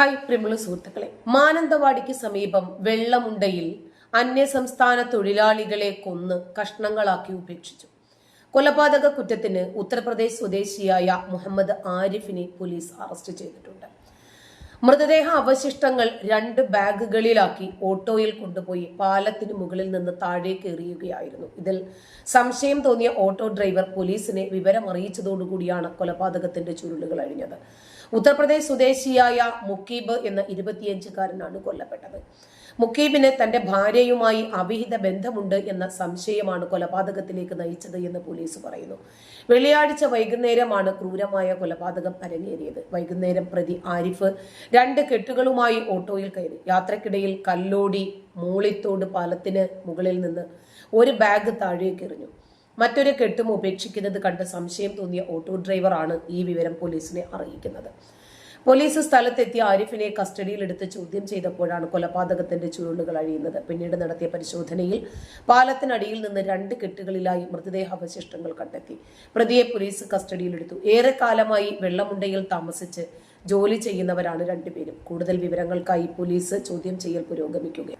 Hi പ്രിമുള സുഹൃത്തുക്കളെ മാനന്തവാടിക്ക് സമീപം വെള്ളമുണ്ടയിൽ അന്യസംസ്ഥാന തൊഴിലാളികളെ കൊന്ന് കഷ്ണങ്ങളാക്കി ഉപേക്ഷിച്ചു. കൊലപാതക കുറ്റത്തിന് ഉത്തർപ്രദേശ് സ്വദേശിയായ മുഹമ്മദ് ആരിഫിനെ പോലീസ് അറസ്റ്റ് ചെയ്തിട്ടുണ്ട്. മൃതദേഹ അവശിഷ്ടങ്ങൾ രണ്ട് ബാഗുകളിലാക്കി ഓട്ടോയിൽ കൊണ്ടുപോയി പാലത്തിന് മുകളിൽ നിന്ന് താഴേക്ക് എറിയുകയായിരുന്നു. ഇതിൽ സംശയം തോന്നിയ ഓട്ടോ ഡ്രൈവർ പോലീസിനെ വിവരം അറിയിച്ചതോടുകൂടിയാണ് കൊലപാതകത്തിന്റെ ചുരുളുകൾ അഴിഞ്ഞത്. ഉത്തർപ്രദേശ് സ്വദേശിയായ മുക്കീബ് എന്ന ഇരുപത്തിയഞ്ചുകാരനാണ് കൊല്ലപ്പെട്ടത്. മുക്കീബിന് തന്റെ ഭാര്യയുമായി അവിഹിത ബന്ധമുണ്ട് എന്ന സംശയമാണ് കൊലപാതകത്തിലേക്ക് നയിച്ചത് എന്ന് പോലീസ് പറയുന്നു. വെള്ളിയാഴ്ച വൈകുന്നേരമാണ് ക്രൂരമായ കൊലപാതകം അരങ്ങേറിയത്. വൈകുന്നേരം പ്രതി ആരിഫ് രണ്ട് കെട്ടുകളുമായി ഓട്ടോയിൽ കയറി. യാത്രക്കിടയിൽ കല്ലോടി മൂളിത്തോട് പാലത്തിന് മുകളിൽ നിന്ന് ഒരു ബാഗ് താഴേക്ക് എറിഞ്ഞു. മറ്റൊരു കെട്ടും ഉപേക്ഷിക്കുന്നത് കണ്ട് സംശയം തോന്നിയ ഓട്ടോ ഡ്രൈവറാണ് ഈ വിവരം പോലീസിനെ അറിയിക്കുന്നത്. പോലീസ് സ്ഥലത്തെത്തി ആരിഫിനെ കസ്റ്റഡിയിലെടുത്ത് ചോദ്യം ചെയ്തപ്പോഴാണ് കൊലപാതകത്തിന്റെ ചുരുളുകൾ അഴിയുന്നത്. പിന്നീട് നടത്തിയ പരിശോധനയിൽ പാലത്തിനടിയിൽ നിന്ന് രണ്ട് കെട്ടുകളിലായി മൃതദേഹാവശിഷ്ടങ്ങൾ കണ്ടെത്തി. പ്രതിയെ പോലീസ് കസ്റ്റഡിയിലെടുത്തു. ഏറെക്കാലമായി വെള്ളമുണ്ടയിൽ താമസിച്ച് ജോലി ചെയ്യുന്നവരാണ് രണ്ടുപേരും. കൂടുതൽ വിവരങ്ങൾക്കായി പോലീസ് ചോദ്യം ചെയ്യൽ പുരോഗമിക്കുകയാണ്.